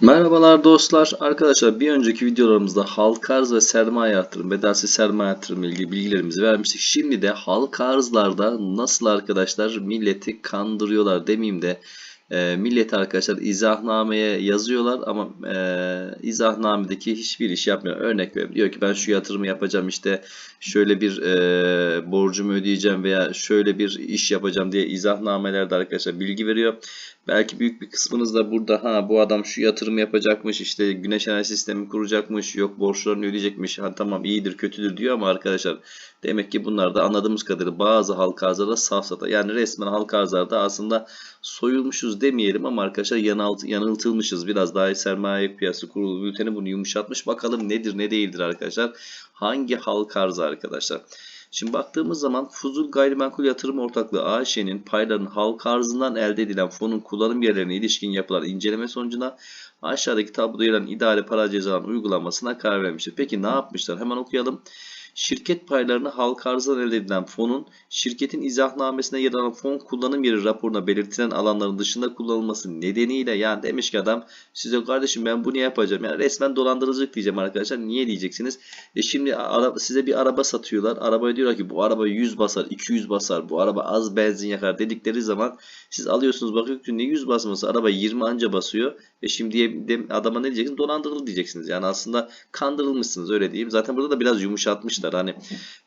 Merhabalar dostlar. Arkadaşlar bir önceki videolarımızda halka arz ve sermaye yatırım, bedelsiz sermaye yatırım ilgili bilgilerimizi vermiştik. Şimdi de halka arzlarda nasıl arkadaşlar milleti kandırıyorlar demeyeyim de e, milleti arkadaşlar izahnameye yazıyorlar ama e, izahnamedeki hiçbir iş yapmıyor. Örnek veriyorum. Diyor ki ben şu yatırımı yapacağım işte şöyle bir e, borcumu ödeyeceğim veya şöyle bir iş yapacağım diye izahnamelerde arkadaşlar bilgi veriyor. Belki büyük bir kısmınız da burada ha bu adam şu yatırım yapacakmış işte güneş enerji sistemi kuracakmış yok borçlarını ödeyecekmiş ha tamam iyidir kötüdür diyor ama arkadaşlar demek ki bunlar da anladığımız kadarıyla bazı halka arzlarda safsata yani resmen halka arzlarda aslında soyulmuşuz demeyelim ama arkadaşlar yanıltılmışız biraz daha sermaye piyasası kurulu bülteni bunu yumuşatmış bakalım nedir ne değildir arkadaşlar hangi halka arzı arkadaşlar Şimdi baktığımız zaman Fuzul Gayrimenkul Yatırım Ortaklığı AŞ'nin paylarının halka arzından elde edilen fonun kullanım yerlerine ilişkin yapılan inceleme sonucunda aşağıdaki tabloda yer alan idare para cezalarının uygulanmasına karar vermiştir. Peki ne yapmışlar? Hemen okuyalım. Şirket paylarını halka arzdan elde edilen fonun şirketin izahnamesine yer alan fon kullanım yeri raporuna belirtilen alanların dışında kullanılması nedeniyle yani demiş ki adam size kardeşim ben bunu yapacağım. Yani resmen dolandırıcılık diyeceğim arkadaşlar. Niye diyeceksiniz? E şimdi size bir araba satıyorlar. Arabaya diyorlar ki bu araba 100 basar, 200 basar. Bu araba az benzin yakar dedikleri zaman siz alıyorsunuz bakıyorsunuz ne 100 basması araba 20 anca basıyor. E şimdi adama ne diyeceksiniz? Dolandırıldı diyeceksiniz. Yani aslında kandırılmışsınız öyle diyeyim. Zaten burada da biraz yumuşatmışlar. Hani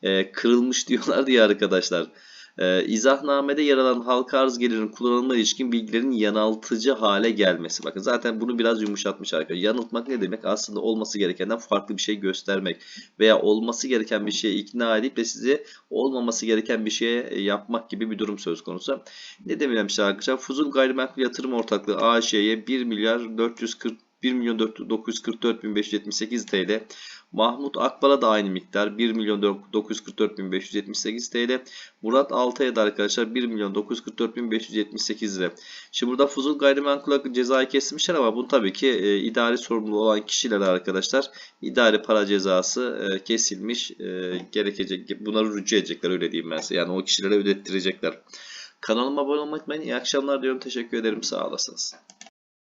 e, kırılmış diyorlar diye arkadaşlar. E, izahnamede yer alan halka arz gelirinin kullanılma ilişkin bilgilerin yanıltıcı hale gelmesi. Bakın zaten bunu biraz yumuşatmış arkadaşlar. Yanıltmak ne demek? Aslında olması gerekenden farklı bir şey göstermek veya olması gereken bir şeye ikna edip de sizi olmaması gereken bir şeye yapmak gibi bir durum söz konusu. Ne demişler arkadaşlar? Fuzul Gayrimenkul Yatırım Ortaklığı AŞ'ye 1 milyar 440 1 milyon 944 bin 578 TL. Mahmut Akbal'a da aynı miktar 1 milyon 944 bin 578 TL. Murat Altay'a da arkadaşlar 1 milyon 944 bin 578 lira. Şimdi burada Fuzul Gayrimenkul'a cezayı kesmişler ama bu tabii ki e, idari sorumlu olan kişilere arkadaşlar idari para cezası e, kesilmiş e, gerekecek. Bunları rücu edecekler öyle diyeyim ben size. Yani o kişilere ödettirecekler. Kanalıma abone olmayı unutmayın. İyi akşamlar diyorum. Teşekkür ederim. Sağ olasınız.